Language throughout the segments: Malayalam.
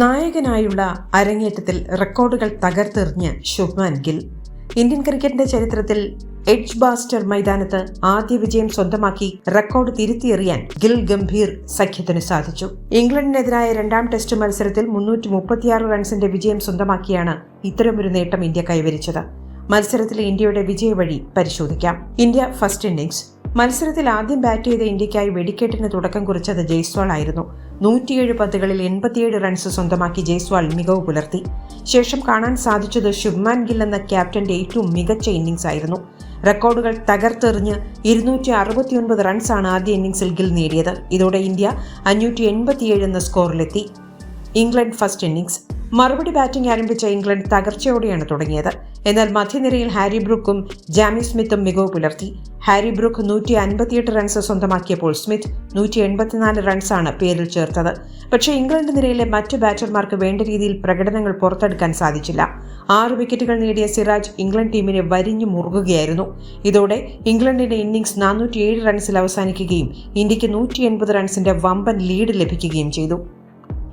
നായകനായുള്ള അരങ്ങേറ്റത്തിൽ റെക്കോർഡുകൾ തകർത്തെറിഞ്ഞ് ശുഭ്മാൻ ഗിൽ. ഇന്ത്യൻ ക്രിക്കറ്റിന്റെ ചരിത്രത്തിൽ എഡ്ജ് ബാസ്റ്റർ മൈതാനത്ത് ആദ്യ വിജയം സ്വന്തമാക്കി റെക്കോർഡ് തിരുത്തിയെറിയാൻ ഗിൽ ഗംഭീർ സഖ്യത്തിന് സാധിച്ചു. ഇംഗ്ലണ്ടിനെതിരായ രണ്ടാം ടെസ്റ്റ് മത്സരത്തിൽ മുന്നൂറ്റി മുപ്പത്തിയാറ് റൺസിന്റെ വിജയം സ്വന്തമാക്കിയാണ് ഇത്തരമൊരു നേട്ടം ഇന്ത്യ കൈവരിച്ചത്. മത്സരത്തിലെ ഇന്ത്യയുടെ വിജയവഴി പരിശോധിക്കാം. ഇന്ത്യ ഫസ്റ്റ് ഇന്നിംഗ്സ് മത്സരത്തിൽ ആദ്യം ബാറ്റ് ചെയ്ത ഇന്ത്യക്കായി വെടിക്കെട്ടിന് തുടക്കം കുറിച്ചത് ജയ്സ്വാൾ ആയിരുന്നു. നൂറ്റിയേഴ് പന്തുകളിൽ എൺപത്തിയേഴ് റൺസ് സ്വന്തമാക്കി ജയ്സ്വാൾ മികവ് പുലർത്തി. ശേഷം കാണാൻ സാധിച്ചത് ശുഭ്മാൻ ഗിൽ എന്ന ക്യാപ്റ്റന്റെ ഏറ്റവും മികച്ച ഇന്നിംഗ്സ് ആയിരുന്നു. റെക്കോർഡുകൾ തകർത്തെറിഞ്ഞ് ഇരുന്നൂറ്റി അറുപത്തിയൊൻപത് റൺസാണ് ആദ്യ ഇന്നിംഗ്സിൽ ഗിൽ നേടിയത്. ഇതോടെ ഇന്ത്യ അഞ്ഞൂറ്റി എൺപത്തിയേഴ് എന്ന സ്കോറിലെത്തി. ഇംഗ്ലണ്ട് ഫസ്റ്റ് ഇന്നിംഗ്സ് മറുപടി ബാറ്റിംഗ് ആരംഭിച്ച ഇംഗ്ലണ്ട് തകർച്ചയോടെയാണ് തുടങ്ങിയത്. എന്നാൽ മധ്യനിരയിൽ ഹാരി ബ്രൂക്കും ജാമി സ്മിത്തും മികവ് പുലർത്തി. ഹാരി ബ്രൂക്ക് നൂറ്റി അൻപത്തിയെട്ട് റൺസ് സ്വന്തമാക്കിയപ്പോൾ സ്മിത്ത് നൂറ്റി എൺപത്തിനാല് റൺസാണ് പേരിൽ ചേർത്തത്. പക്ഷേ ഇംഗ്ലണ്ട് നിരയിലെ മറ്റു ബാറ്റർമാർക്ക് വേണ്ട രീതിയിൽ പ്രകടനങ്ങൾ പുറത്തെടുക്കാൻ സാധിച്ചില്ല. ആറ് വിക്കറ്റുകൾ നേടിയ സിറാജ് ഇംഗ്ലണ്ട് ടീമിനെ വരിഞ്ഞു മുറുകുകയായിരുന്നു. ഇതോടെ ഇംഗ്ലണ്ടിന്റെ ഇന്നിംഗ്സ് നാനൂറ്റിയേഴ് റൺസിൽ അവസാനിക്കുകയും ഇന്ത്യയ്ക്ക് നൂറ്റി എൺപത് റൺസിന്റെ വമ്പൻ ലീഡ് ലഭിക്കുകയും ചെയ്തു.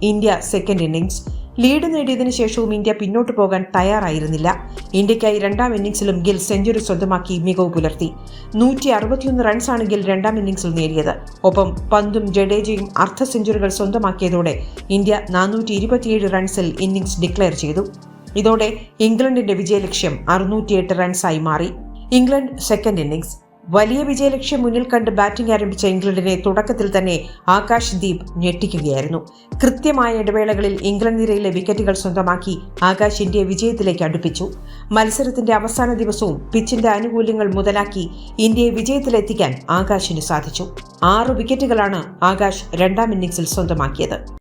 ഇന്ത്യ സെക്കൻഡ് ഇന്നിംഗ്സ് ലീഡ് നേടിയതിന് ശേഷവും ഇന്ത്യ പിന്നോട്ട് പോകാൻ തയ്യാറായിരുന്നില്ല. ഇന്ത്യയ്ക്കായി രണ്ടാം ഇന്നിംഗ്സിലും ഗിൽ സെഞ്ചുറി സ്വന്തമാക്കി മികവ് പുലർത്തി. നൂറ്റി അറുപത്തിയൊന്ന് റൺസാണ് ഗിൽ രണ്ടാം ഇന്നിംഗ്സിൽ നേടിയത്. ഒപ്പം പന്തും ജഡേജയും അർദ്ധ സെഞ്ചുറികൾ സ്വന്തമാക്കിയതോടെ ഇന്ത്യ നാനൂറ്റി ഇരുപത്തിയേഴ് റൺസിൽ ഇന്നിംഗ്സ് ഡിക്ലെയർ ചെയ്തു. ഇതോടെ ഇംഗ്ലണ്ടിന്റെ വിജയലക്ഷ്യം അറുന്നൂറ്റിയെട്ട് റൺസായി മാറി. England second innings. വലിയ വിജയലക്ഷ്യം മുന്നിൽ കണ്ട് ബാറ്റിംഗ് ആരംഭിച്ച ഇംഗ്ലണ്ടിനെ തുടക്കത്തിൽ തന്നെ ആകാശ് ദീപ് ഞെട്ടിക്കുകയായിരുന്നു. കൃത്യമായ ഇടവേളകളിൽ ഇംഗ്ലണ്ട് നിരയിലെ വിക്കറ്റുകൾ സ്വന്തമാക്കി ആകാശ് ഇന്ത്യയെ വിജയത്തിലേക്ക് അടുപ്പിച്ചു. മത്സരത്തിന്റെ അവസാന ദിവസവും പിച്ചിന്റെ ആനുകൂല്യങ്ങൾ മുതലാക്കി ഇന്ത്യയെ വിജയത്തിലെത്തിക്കാൻ ആകാശിന് സാധിച്ചു. ആറ് വിക്കറ്റുകളാണ് ആകാശ് രണ്ടാം ഇന്നിംഗ്സിൽ സ്വന്തമാക്കിയത്.